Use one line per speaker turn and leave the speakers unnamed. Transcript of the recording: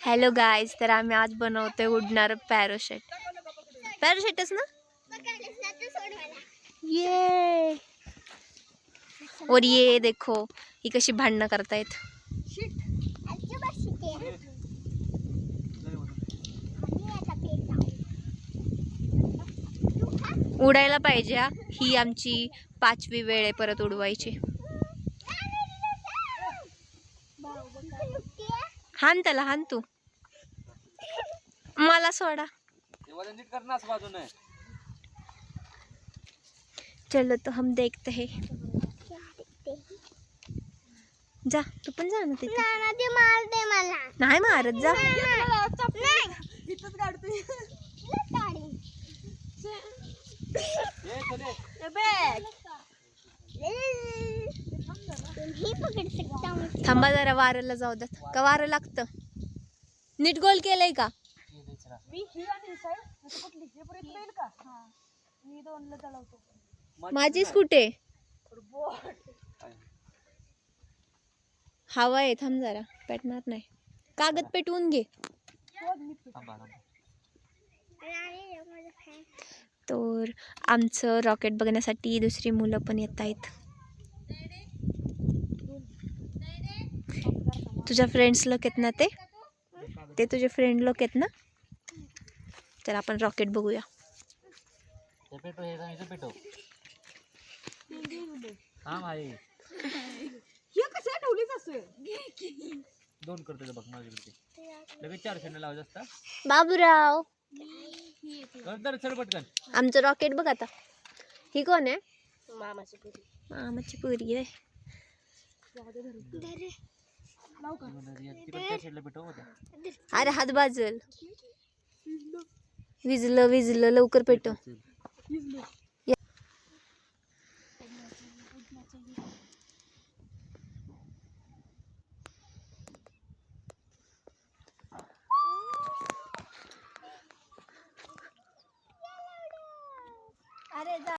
Hello guys तर आम्ही आज बनवतोय उडणार पॅरोशेट पॅरोशेटच ना? ये और ये देखो ही कशी भांडणं करतायत. उडायला पाहिजे हा. ही आमची पाचवी वेळ आहे परत उडवायची. हान त्याला हान तू. मला सोडा.
नीट करणार बाजूने.
चलो तो हम देखते हैं. जा तू पण जा ना तिथे. नाही मारत जा.
पकड सकता हूँ
थांबा जरा वाऱ्याला जाऊ द्यात का वारं लागतं? नीट गोल केलंय का? माझीच कुठे? हवा आहे थांब जरा. पेटणार नाही. कागद पेटवून घे. तर आमचं रॉकेट बघण्यासाठी दुसरी मुलं पण येत आहेत. तुझ्या फ्रेंड्स लोक आहेत ना ते ते तुझे फ्रेंड लोक आहेत ना तर आपण रॉकेट बघूया
हे हे हा दोन करतो बघ माझ्याकडे लगेच चार शेंडा लावायचं असता
बाबूराव.
कर चल पटकन.
आमचं रॉकेट बघ आता. ही कोण आहे?
मामाची पुरी.
मामाची पोरगी आहे अरे हात बाजल. विजलं. विजलं लवकर पेटव.